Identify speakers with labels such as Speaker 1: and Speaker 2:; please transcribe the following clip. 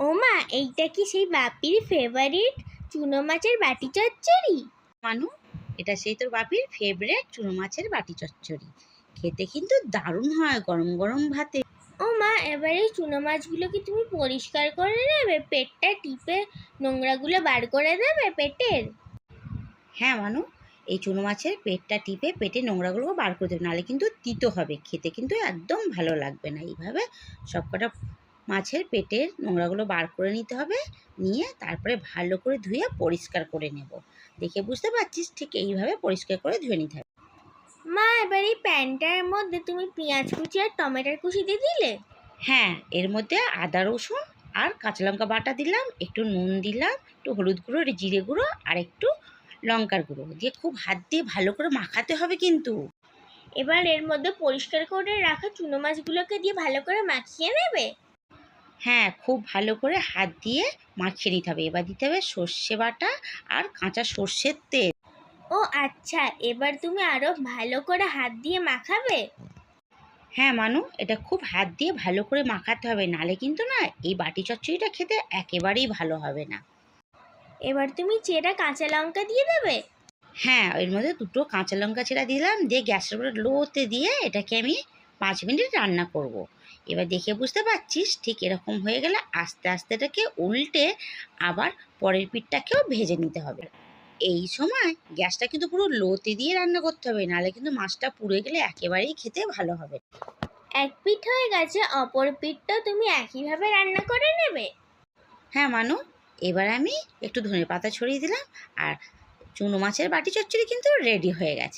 Speaker 1: ও মা এইটা কি সেই বাপির ফেভারিট চুনো মাছের বাটি চচ্চড়ি?
Speaker 2: মানু এটা সেই তোর বাপির ফেভারিট চুনো মাছের বাটি চচ্চড়ি। খেতে কিন্তু দারুণ হয় গরম গরম ভাতে।
Speaker 1: ও মা এবারে চুনো মাছগুলো কি তুমি পরিষ্কার করে নেবে? পেটটা টিপে নোংরাগুলো বার করে দেবে পেটের?
Speaker 2: হ্যাঁ মানু এই চুনো মাছের পেটটা টিপে পেটে নোংরাগুলো বার করে দেবে নাহলে কিন্তু তিতো হবে খেতে কিন্তু একদম ভালো লাগবে না। এইভাবে সবকটা মাছের পেটের নোংরাগুলো বার করে নিতে হবে। নিয়ে তারপরে ভালো করে ধুয়ে পরিষ্কার করে নেব। দেখে বুঝতে পারছিস ঠিক এইভাবে পরিষ্কার করে ধুয়ে নিতে হবে।
Speaker 1: মা এবার এই প্যানটার মধ্যে তুমি পেঁয়াজ কুচি আর টমেটোর কুচি দিয়ে দিলে?
Speaker 2: হ্যাঁ এর মধ্যে আদা রসুন আর কাঁচা লঙ্কা বাটা দিলাম একটু নুন দিলাম একটু হলুদ গুঁড়ো একটু জিরে গুঁড়ো আর একটু লঙ্কার গুঁড়ো। দিয়ে খুব হাত দিয়ে ভালো করে মাখাতে হবে কিন্তু।
Speaker 1: এবার এর মধ্যে পরিষ্কার করে রাখা চুনো মাছগুলোকে দিয়ে ভালো করে মাখিয়ে নেবে?
Speaker 2: হ্যাঁ খুব ভালো করে হাত দিয়ে মাখিয়ে নিতে হবে। এবার দিতে হবে সর্ষে বাটা আর কাঁচা সর্ষের তেল।
Speaker 1: ও আচ্ছা এবার তুমি আরও ভালো করে হাত দিয়ে মাখাবে?
Speaker 2: হ্যাঁ মানু এটা খুব হাত দিয়ে ভালো করে মাখাতে হবে। নালে কিন্তু না এই বাটি চচ্চড়িটা খেতে একেবারেই ভালো হবে না।
Speaker 1: এবার তুমি চেরা কাঁচা লঙ্কা দিয়ে দেবে?
Speaker 2: হ্যাঁ এর মধ্যে দুটো কাঁচা লঙ্কা ছেড়া দিলাম দিয়ে গ্যাসের উপরে লোতে দিয়ে এটাকে আমি পাঁচ মিনিট রান্না করব। এবার দেখে বুঝতে পারছিস ঠিক এরকম হয়ে গেলে আস্তে আস্তে এটাকে উল্টে আবার পরের পিঠটাকেও ভেজে নিতে হবে। এই সময় গ্যাসটা কিন্তু পুরো লোতে দিয়ে রান্না করতে হবে নাহলে কিন্তু মাছটা পুড়ে গেলে একেবারেই খেতে ভালো হবে
Speaker 1: এক পিঠ হয়ে গেছে অপর পিঠটা তুমি একইভাবে রান্না করে নেবে।
Speaker 2: হ্যাঁ মানু এবার আমি একটু ধনে পাতা ছড়িয়ে দিলাম আর চুনো মাছের বাটি চচ্চড়ি কিন্তু রেডি হয়ে গেছে।